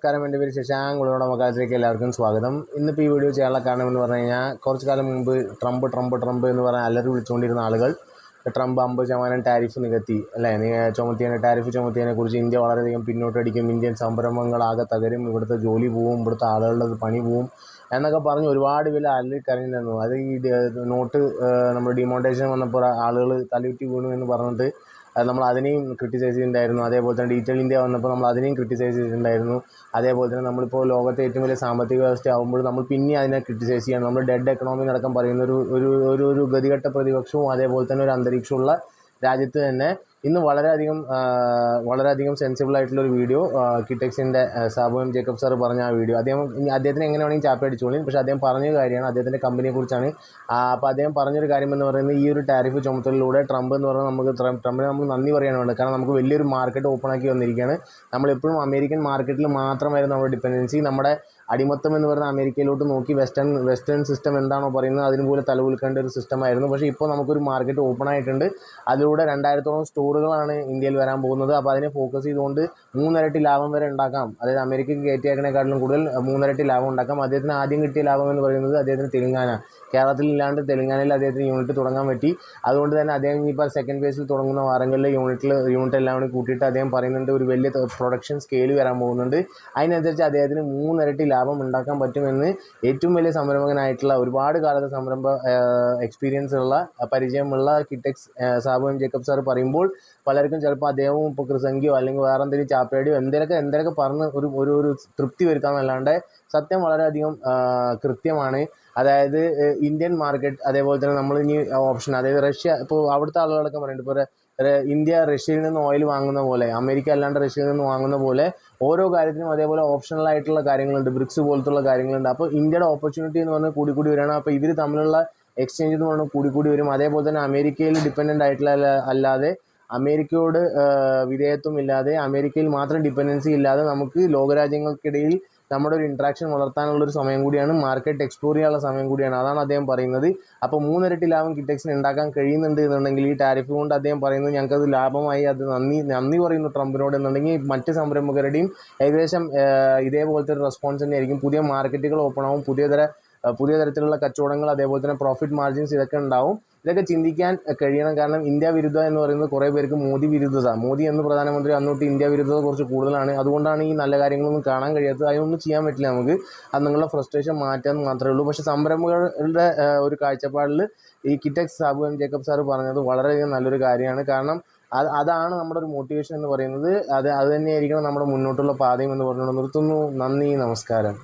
നമസ്കാരം. എന്റെ പേര് ശശാങ്ക്. ഉള്ളോട് മക്കാലത്തിലേക്ക് എല്ലാവർക്കും സ്വാഗതം. ഇന്നിപ്പോൾ ഈ വീഡിയോ ചെയ്യാനുള്ള കാരണം എന്ന് പറഞ്ഞു കഴിഞ്ഞാൽ കുറച്ച് കാലം മുമ്പ് ട്രംപ് ട്രംപ് ട്രംപ് എന്ന് പറഞ്ഞാൽ അലറി വിളിച്ചുകൊണ്ടിരുന്ന ആളുകൾ ട്രംപ് അമ്പത് ശതമാനം ടാരിഫ് നികത്തി അല്ലേ? ചുമത്തിയതിനെ ടാരിഫ് ചുമത്തിയതിനെ കുറിച്ച് ഇന്ത്യ വളരെയധികം പിന്നോട്ടടിക്കും ഇന്ത്യൻ സംരംഭങ്ങളാകെ തകരും ഇവിടുത്തെ ജോലി പോവും ഇവിടുത്തെ ആളുകളുടെ പണി പോവും എന്നൊക്കെ പറഞ്ഞ് ഒരുപാട് പേര് അലറി കരഞ്ഞിരുന്നു. അത് ഈ നോട്ട് നമ്മുടെ ഡിമോണ്ടേഷൻ വന്നപ്പോൾ ആളുകൾ തലയുറ്റി വീണു എന്ന് പറഞ്ഞിട്ട് നമ്മൾ അതിനെയും ക്രിട്ടിസൈസ് ചെയ്തിട്ടുണ്ടായിരുന്നു. അതേപോലെ തന്നെ ഡിജിറ്റൽ ഇന്ത്യ വന്നപ്പോൾ നമ്മൾ അതിനെയും ക്രിട്ടിസൈസ് ചെയ്തിട്ടുണ്ടായിരുന്നു. അതേപോലെ തന്നെ നമ്മളിപ്പോൾ ലോകത്തെ ഏറ്റവും വലിയ സാമ്പത്തിക വ്യവസ്ഥ ആകുമ്പോൾ നമ്മൾ പിന്നെ അതിനെ ക്രിട്ടിസൈസ് ചെയ്യണം. നമ്മൾ ഡെഡ് എക്കണോമി അടക്കം പറയുന്ന ഒരു ഒരു ഒരു ഗതികെട്ട പ്രതിപക്ഷവും അതേപോലെ തന്നെ ഒരു അന്തരീക്ഷമുള്ള രാജ്യത്ത് തന്നെ ഇന്ന് വളരെയധികം വളരെയധികം സെൻസിബിൾ ആയിട്ടുള്ള ഒരു വീഡിയോ കിറ്റക്സിന്റെ സാബു എം ജേക്കബ് സാർ പറഞ്ഞ ആ വീഡിയോ അദ്ദേഹം അദ്ദേഹത്തിന് എങ്ങനെ വേണമെങ്കിൽ ചാപ്പ അടിച്ചോളി പക്ഷേ അദ്ദേഹം പറഞ്ഞ കാര്യമാണ് അദ്ദേഹത്തിന്റെ കമ്പനിയെക്കുറിച്ചാണ് അപ്പോൾ അദ്ദേഹം പറഞ്ഞൊരു കാര്യം എന്ന് പറയുന്നത് ഈ ഒരു ടാരിഫ് ചുമത്തലിലൂടെ ട്രംപ് എന്ന് പറഞ്ഞാൽ നമുക്ക് ട്രം- ട്രംപിന് നമ്മൾ നന്ദി പറയാണ് വേണ്ടത്. കാരണം നമുക്ക് വലിയൊരു മാർക്കറ്റ് ഓപ്പൺ ആക്കി വന്നിരിക്കുകയാണ്. നമ്മളെപ്പോഴും അമേരിക്കൻ മാർക്കറ്റിൽ മാത്രമായിരുന്നു നമ്മുടെ ഡിപ്പെൻഡൻസി നമ്മുടെ അടിമത്തം എന്ന് പറയുന്ന അമേരിക്കയിലോട്ട് നോക്കി വെസ്റ്റേൺ വെസ്റ്റേൺ സിസ്റ്റം എന്താണോ പറയുന്നത് അതിന് പോലെ ഒരു സിസ്റ്റമായിരുന്നു പക്ഷേ ഇപ്പോൾ നമുക്കൊരു മാർക്കറ്റ് ഓപ്പൺ ആയിട്ടുണ്ട്. അതിലൂടെ രണ്ടായിരത്തോളം സ്റ്റോറുകളാണ് ഇന്ത്യയിൽ വരാൻ പോകുന്നത്. അപ്പോൾ അതിനെ ഫോക്കസ് ചെയ്തുകൊണ്ട് മൂന്നിരട്ടി ലാഭം വരെ ഉണ്ടാക്കാം. അതായത് അമേരിക്കയ്ക്ക് കയറ്റിയേക്കണേക്കാട്ടിലും കൂടുതൽ മൂന്നിരട്ടി ലാഭം ഉണ്ടാക്കാം. അദ്ദേഹത്തിന് ആദ്യം കിട്ടിയ ലാഭം എന്ന് പറയുന്നത് അദ്ദേഹത്തിന് തെലുങ്കാന. കേരളത്തിൽ ഇല്ലാണ്ട് തെലുങ്കാനയിൽ അദ്ദേഹത്തിന് യൂണിറ്റ് തുടങ്ങാൻ പറ്റി. അതുകൊണ്ട് തന്നെ അദ്ദേഹം ഇനിയിപ്പോൾ സെക്കൻഡ് ഫേസിൽ തുടങ്ങുന്ന വാരങ്ങളിലെ യൂണിറ്റിൽ യൂണിറ്റ് എല്ലാം കൂടി കൂട്ടിയിട്ട് അദ്ദേഹം പറയുന്നുണ്ട് ഒരു വലിയ പ്രൊഡക്ഷൻ സ്കെയിൽ വരാൻ പോകുന്നുണ്ട്. അതിനനുസരിച്ച് അദ്ദേഹത്തിന് മൂന്നിരട്ടി ലാഭം ഉണ്ടാക്കാൻ പറ്റുമെന്ന് ഏറ്റവും വലിയ സംരംഭകനായിട്ടുള്ള ഒരുപാട് കാലത്തെ സംരംഭ എക്സ്പീരിയൻസ് ഉള്ള പരിചയമുള്ള കിറ്റക്സ് സാബു എം ജേക്കബ് സാർ പറയുമ്പോൾ പലർക്കും ചിലപ്പോൾ അദ്ദേഹവും ഇപ്പോൾ കൃസംഖ്യോ അല്ലെങ്കിൽ വേറെ എന്തെങ്കിലും ചാപ്പേടിയോ എന്തെങ്കിലുമൊക്കെ എന്തെങ്കിലുമൊക്കെ പറഞ്ഞ് ഒരു ഒരു ഒരു തൃപ്തി വരുത്താമെന്നല്ലാണ്ട് സത്യം വളരെയധികം കൃത്യമാണ്. അതായത് ഇന്ത്യൻ മാർക്കറ്റ് അതേപോലെ തന്നെ നമ്മൾ ഇനി ഓപ്ഷൻ അതായത് റഷ്യ ഇപ്പോൾ അവിടുത്തെ ആളുകളൊക്കെ പറയുന്നുണ്ട്. ഇപ്പോൾ ഇന്ത്യ റഷ്യയിൽ നിന്ന് ഓയിൽ വാങ്ങുന്ന പോലെ അമേരിക്ക അല്ലാണ്ട് റഷ്യയിൽ നിന്ന് വാങ്ങുന്ന പോലെ ഓരോ കാര്യത്തിനും അതേപോലെ ഓപ്ഷണൽ ആയിട്ടുള്ള കാര്യങ്ങളുണ്ട് ബ്രിക്സ് പോലത്തുള്ള കാര്യങ്ങളുണ്ട്. അപ്പോൾ ഇന്ത്യയുടെ ഓപ്പർച്യൂണിറ്റി എന്ന് പറഞ്ഞാൽ കൂടി കൂടി വരികയാണ്. അപ്പോൾ ഇവർ തമ്മിലുള്ള എക്സ്ചേഞ്ച് എന്ന് പറഞ്ഞാൽ കൂടി കൂടി വരും. അതേപോലെ തന്നെ അമേരിക്കയിൽ ഡിപ്പെൻഡന്റ് ആയിട്ടുള്ള അല്ലാതെ അമേരിക്കയോട് വിധേയത്വം ഇല്ലാതെ അമേരിക്കയിൽ മാത്രം ഡിപ്പെൻഡൻസി ഇല്ലാതെ നമുക്ക് ലോകരാജ്യങ്ങൾക്കിടയിൽ നമ്മുടെ ഒരു ഇൻട്രാക്ഷൻ വളർത്താനുള്ള ഒരു സമയം കൂടിയാണ് മാർക്കറ്റ് എക്സ്പ്ലോർ ചെയ്യാനുള്ള സമയം കൂടിയാണ്. അതാണ് അദ്ദേഹം പറയുന്നത്. അപ്പോൾ മൂന്നിരട്ടി ലാഭം കിറ്റക്സിന് ഉണ്ടാക്കാൻ കഴിയുന്നുണ്ട് എന്നുണ്ടെങ്കിൽ ഈ ടാരിഫ് കൊണ്ട് അദ്ദേഹം പറയുന്നത് ഞങ്ങൾക്കത് ലാഭമായി അത് നന്ദി നന്ദി പറയുന്നു ട്രംപിനോട് എന്നുണ്ടെങ്കിൽ മറ്റ് സംരംഭകരുടെയും ഏകദേശം ഇതേപോലത്തെ ഒരു റെസ്പോൺസ് തന്നെയായിരിക്കും. പുതിയ മാർക്കറ്റുകൾ ഓപ്പൺ ആവും പുതിയ തര പുതിയ തരത്തിലുള്ള കച്ചവടങ്ങൾ അതേപോലെ തന്നെ പ്രോഫിറ്റ് മാർജിൻസ് ഇതൊക്കെ ഉണ്ടാവും. ഇതൊക്കെ ചിന്തിക്കാൻ കഴിയണം. കാരണം ഇന്ത്യ വിരുദ്ധ എന്ന് പറയുന്നത് കുറേ പേർക്ക് മോദി വിരുദ്ധത. മോദി എന്ന് പ്രധാനമന്ത്രി അന്നോട്ട് ഇന്ത്യ വിരുദ്ധത കുറച്ച് കൂടുതലാണ്. അതുകൊണ്ടാണ് ഈ നല്ല കാര്യങ്ങളൊന്നും കാണാൻ കഴിയാത്തത്. അതിനൊന്നും ചെയ്യാൻ പറ്റില്ല നമുക്ക്. അത് നിങ്ങളുടെ ഫ്രസ്ട്രേഷൻ മാറ്റാൻ മാത്രമേ ഉള്ളൂ. പക്ഷേ സംരംഭങ്ങളുടെ ഒരു കാഴ്ചപ്പാടിൽ ഈ കിറ്റക്സ് സാബു എം. ജേക്കബ് സാർ പറഞ്ഞത് വളരെയധികം നല്ലൊരു കാര്യമാണ്. കാരണം അത് അതാണ് നമ്മുടെ ഒരു മോട്ടിവേഷൻ എന്ന് പറയുന്നത്. അത് അത് തന്നെയായിരിക്കണം നമ്മുടെ മുന്നോട്ടുള്ള പാതയും എന്ന് പറഞ്ഞുകൊണ്ട് നിർത്തുന്നു. നന്ദി നമസ്കാരം.